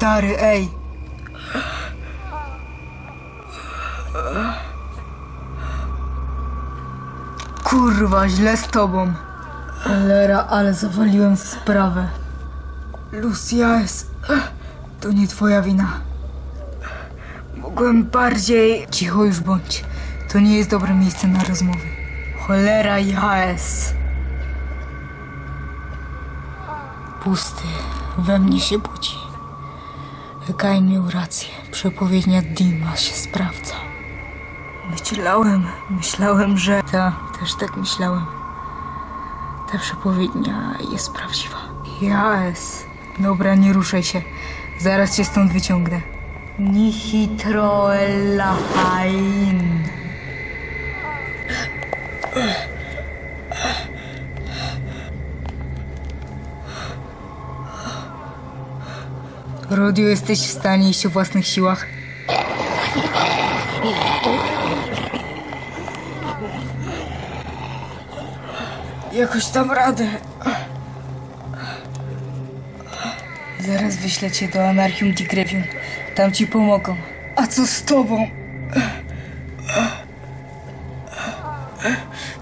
Stary, ej! Kurwa, źle z tobą. Lera, ale zawaliłem sprawę. Lucia jest... To nie twoja wina. Mogłem bardziej... Cicho już bądź. To nie jest dobre miejsce na rozmowy. Cholera jaes. Pusty. We mnie się budzi. Kai miał rację. Przepowiednia Dima się sprawdza. Myślałem, myślałem, że... Ta, też tak myślałem. Ta przepowiednia jest prawdziwa. Jas. Dobra, nie ruszaj się. Zaraz cię stąd wyciągnę. Nihitroelahain. Rodio, jesteś w stanie iść o własnych siłach? Jakoś dam radę. Zaraz wyślę cię do Anarchium Digrevium. Tam ci pomogą. A co z tobą?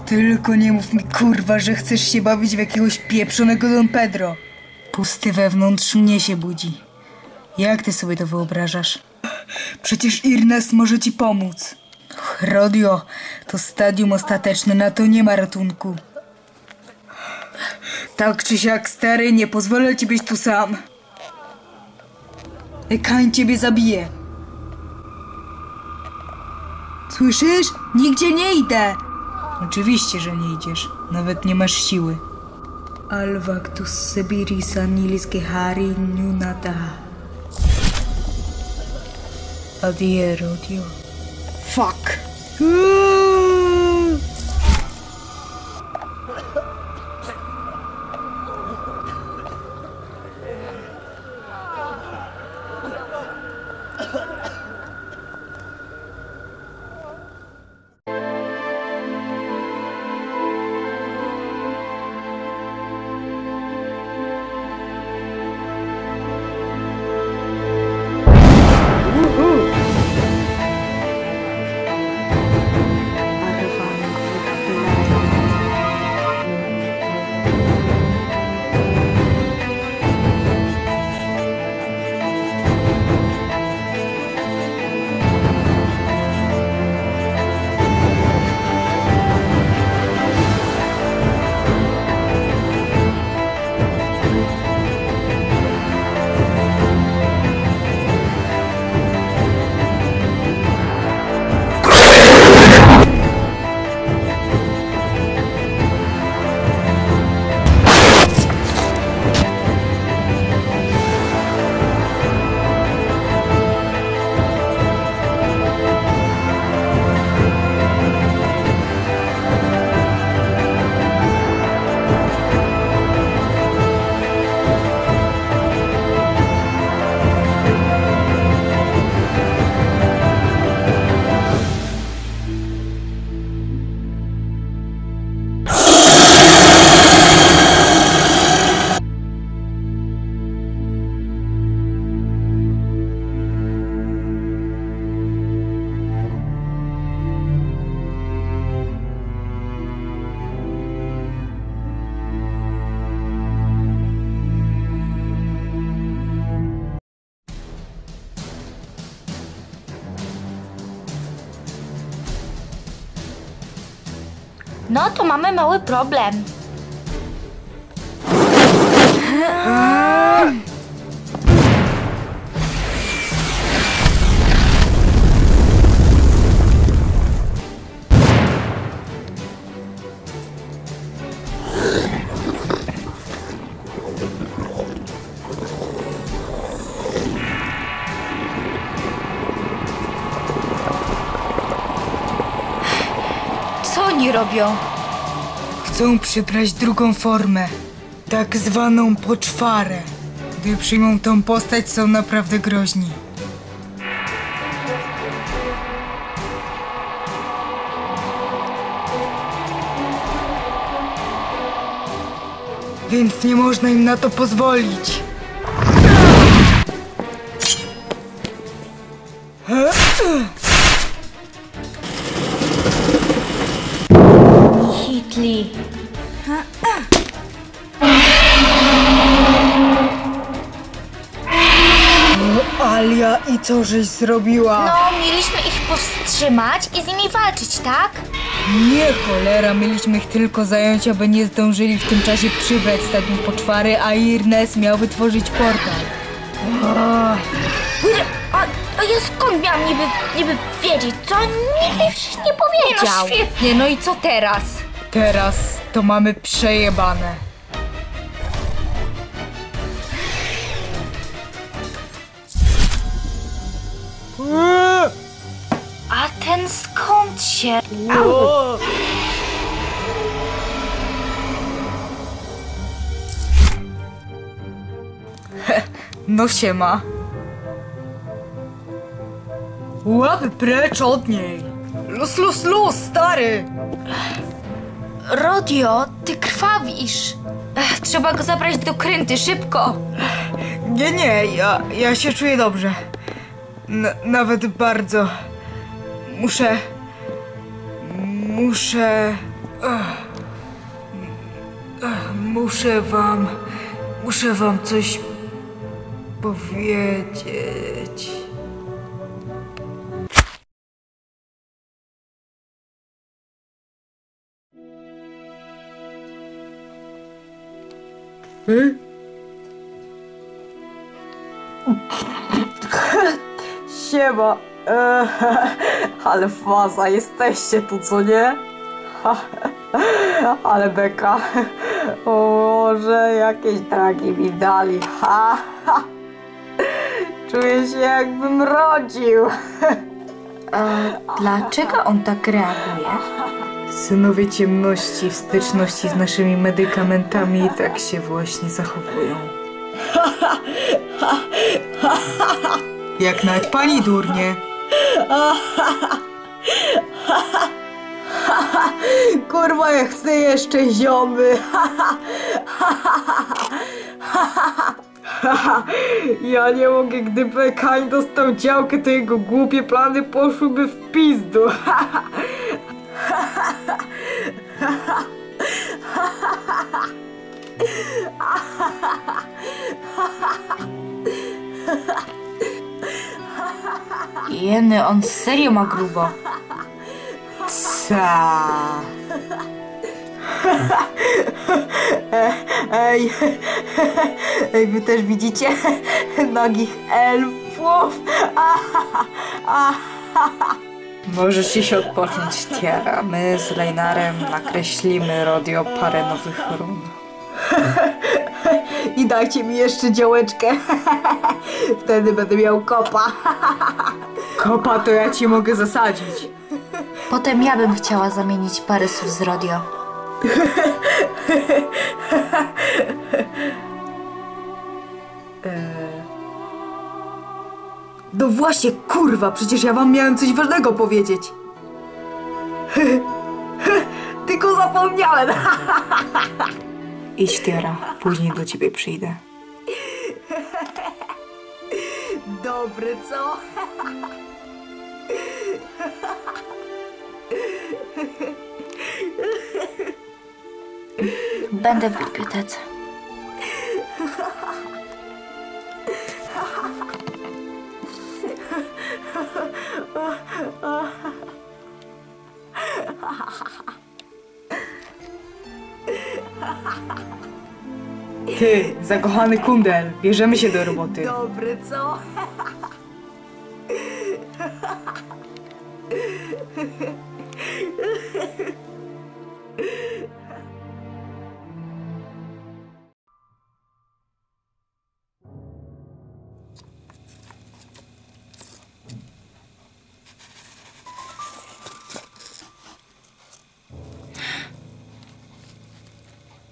Tylko nie mów mi, kurwa, że chcesz się bawić w jakiegoś pieprzonego Don Pedro. Pusty wewnątrz mnie się budzi. Jak ty sobie to wyobrażasz? Przecież Irnes może ci pomóc. Rodio, to stadium ostateczne, na to nie ma ratunku. Tak czy siak, stary, nie pozwolę ci być tu sam. Kań ciebie zabije. Słyszysz? Nigdzie nie idę. Oczywiście, że nie idziesz. Nawet nie masz siły. Alvactus sebiris anilis gehari of the air, Fuck. No to mamy mały problem. robią? Chcą przybrać drugą formę, tak zwaną poczwarę. Gdy przyjmą tą postać, są naprawdę groźni. Więc nie można im na to pozwolić. Co żeś zrobiła? No, mieliśmy ich powstrzymać i z nimi walczyć, tak? Nie, cholera, mieliśmy ich tylko zająć, aby nie zdążyli w tym czasie przybrać stadium poczwary, a Irnes miał wytworzyć portal. A, a ja skąd miałam niby, niby wiedzieć? Co? Nikt przecież nie powiedział. No świetnie, no i co teraz? Teraz to mamy przejebane. Ten skąd się... No siema. Łap precz od niej. Lus, lus, lus, stary. Rodio, ty krwawisz. Ech, trzeba go zabrać do kręty, szybko. Nie, nie, ja, ja się czuję dobrze. N- nawet bardzo. Muszę. Muszę. Muszę wam. Muszę wam coś powiedzieć. Siema. Eee, ale faza, jesteście tu, co nie? ale beka. O Boże, jakieś dragi mi dali. Ha, ha. Czuję się jakbym rodził. Dlaczego on tak reaguje? Synowie ciemności w styczności z naszymi medykamentami tak się właśnie zachowują. Jak nawet pani durnie. Kurwa, ja chcę jeszcze ziomy. Ja nie mogę, gdyby Kań dostał działkę, to jego głupie plany poszłyby w pizdu. Jeny, on serio ma grubo. Ca. Ej, ej, wy też widzicie nagich elfów? Możecie się odpocząć, Tiara. My z Lejnarem nakreślimy Rodio parę nowych run. I dajcie mi jeszcze działeczkę. Wtedy będę miał kopa. Kopa to ja ci mogę zasadzić. Potem ja bym chciała zamienić parę słów z Rodio. No właśnie, kurwa, przecież ja wam miałem coś ważnego powiedzieć. Tylko zapomniałem. Idź, Tiara. Później do ciebie przyjdę. Dobry, co? Będę w bibliotece. Ty, zakochany kundel, bierzemy się do roboty. Dobry, co?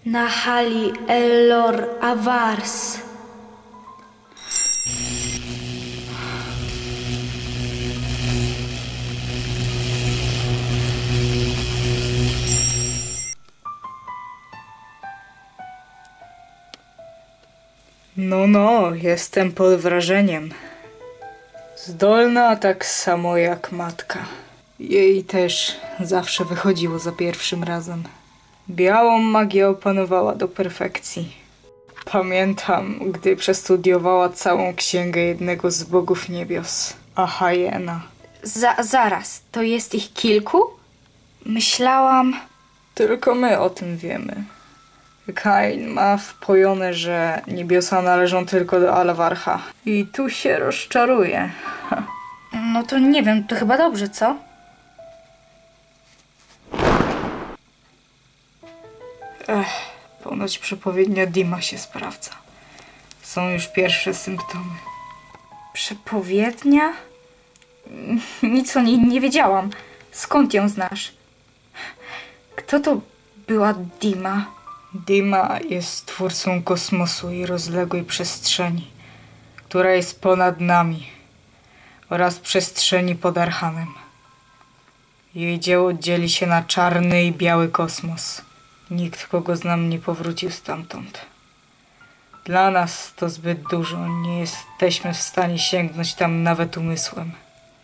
Na hali Elor Avars. No, no, jestem pod wrażeniem. Zdolna tak samo jak matka. Jej też zawsze wychodziło za pierwszym razem. Białą magię opanowała do perfekcji. Pamiętam, gdy przestudiowała całą księgę jednego z bogów niebios, Ahajena. Za, zaraz, to jest ich kilku? Myślałam. Tylko my o tym wiemy. Kain ma wpojone, że niebiosa należą tylko do Alawarcha. I tu się rozczaruje. No to nie wiem, to chyba dobrze, co? Ech, ponoć przepowiednia Dima się sprawdza. Są już pierwsze symptomy. Przepowiednia? Nic o niej nie wiedziałam. Skąd ją znasz? Kto to była Dima? Dima jest twórcą kosmosu i rozległej przestrzeni, która jest ponad nami oraz przestrzeni pod Archanem. Jej dzieło dzieli się na czarny i biały kosmos. Nikt, kogo znam, nie powrócił stamtąd. Dla nas to zbyt dużo, nie jesteśmy w stanie sięgnąć tam nawet umysłem.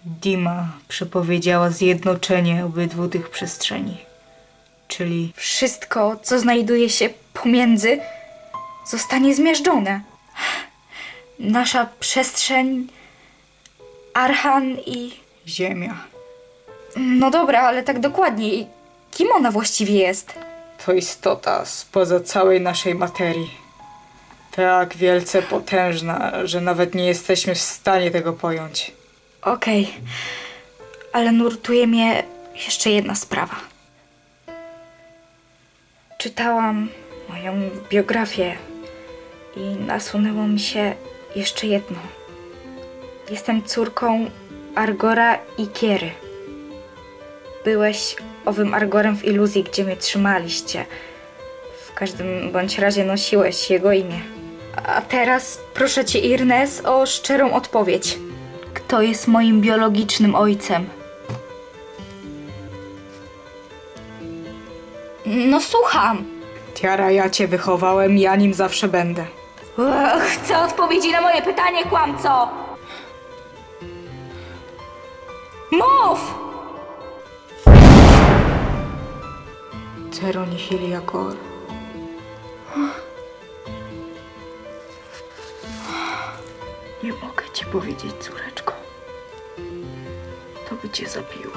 Dima przepowiedziała zjednoczenie obydwu tych przestrzeni, czyli Wszystko, co znajduje się pomiędzy, zostanie zmiażdżone. Nasza przestrzeń, Archan i. Ziemia. No dobra, ale tak dokładniej. Kim ona właściwie jest? To istota spoza całej naszej materii. Tak wielce potężna, że nawet nie jesteśmy w stanie tego pojąć. Okej, ale nurtuje mnie jeszcze jedna sprawa. Czytałam moją biografię i nasunęło mi się jeszcze jedno. Jestem córką Argora i Kiery. Byłeś owym Argorem w iluzji, gdzie mnie trzymaliście. W każdym bądź razie nosiłeś jego imię. A teraz proszę cię, Irnes, o szczerą odpowiedź. Kto jest moim biologicznym ojcem? No słucham. Tiara, ja cię wychowałem, ja nim zawsze będę. Chcę odpowiedzi na moje pytanie, kłamco! Mów! Cero nihil Jakor. Nie mogę ci powiedzieć, córeczko. To by cię zabiło.